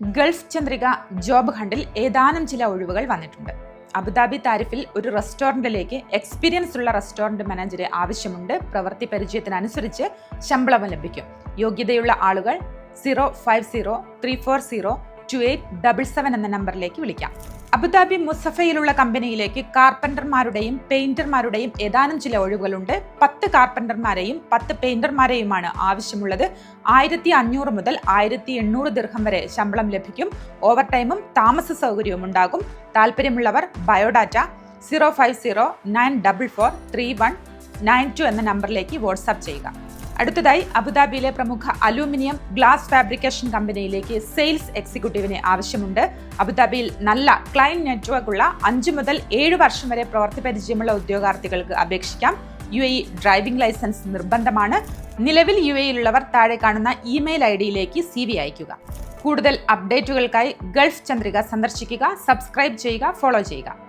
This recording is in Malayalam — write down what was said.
ഗൾഫ് ചന്ദ്രിക ജോബ് ഹണ്ടിൽ ഏതാനും ചില ഒഴിവുകൾ വന്നിട്ടുണ്ട്. അബുദാബി താരിഫിൽ ഒരു റെസ്റ്റോറന്റിലേക്ക് എക്സ്പീരിയൻസ് ഉള്ള റെസ്റ്റോറന്റ് മാനേജരെ ആവശ്യമുണ്ട്. പ്രവൃത്തി പരിചയത്തിനനുസരിച്ച് ശമ്പളം ലഭിക്കും. യോഗ്യതയുള്ള ആളുകൾ zero five zero three four zero two eight double seven എന്ന നമ്പറിലേക്ക് വിളിക്കാം. അബുദാബി മുസഫയിലുള്ള കമ്പനിയിലേക്ക് കാർപ്പന്റർമാരുടെയും പെയിന്റർമാരുടെയും ഏതാനും ചില ഒഴിവുകളുണ്ട്. പത്ത് കാർപ്പന്റർമാരെയും പത്ത് പെയിന്റർമാരെയുമാണ് ആവശ്യമുള്ളത്. ആയിരത്തി അഞ്ഞൂറ് മുതൽ ആയിരത്തി എണ്ണൂറ് ദീർഘം വരെ ശമ്പളം ലഭിക്കും. ഓവർ ടൈമും താമസ സൗകര്യവും ഉണ്ടാകും. താല്പര്യമുള്ളവർ biodata zero five zero nine double four three one nine two എന്ന നമ്പറിലേക്ക് വാട്സാപ്പ് ചെയ്യുക. അടുത്തതായി അബുദാബിയിലെ പ്രമുഖ അലൂമിനിയം ഗ്ലാസ് ഫാബ്രിക്കേഷൻ കമ്പനിയിലേക്ക് സെയിൽസ് എക്സിക്യൂട്ടീവിനെ ആവശ്യമുണ്ട്. അബുദാബിയിൽ നല്ല ക്ലയന്റ് നെറ്റ്വർക്ക് ഉള്ള അഞ്ച് മുതൽ ഏഴ് വർഷം വരെ പ്രവർത്തി പരിചയമുള്ള ഉദ്യോഗാർത്ഥികൾക്ക് അപേക്ഷിക്കാം. യു എ ഡ്രൈവിംഗ് ലൈസൻസ് നിർബന്ധമാണ്. നിലവിൽ യു എയിലുള്ളവർ താഴെ കാണുന്ന ഇമെയിൽ ഐ ഡിയിലേക്ക് സി വി അയയ്ക്കുക. കൂടുതൽ അപ്ഡേറ്റുകൾക്കായി ഗൾഫ് ചന്ദ്രിക സന്ദർശിക്കുക സബ്സ്ക്രൈബ് ചെയ്യുക ഫോളോ ചെയ്യുക.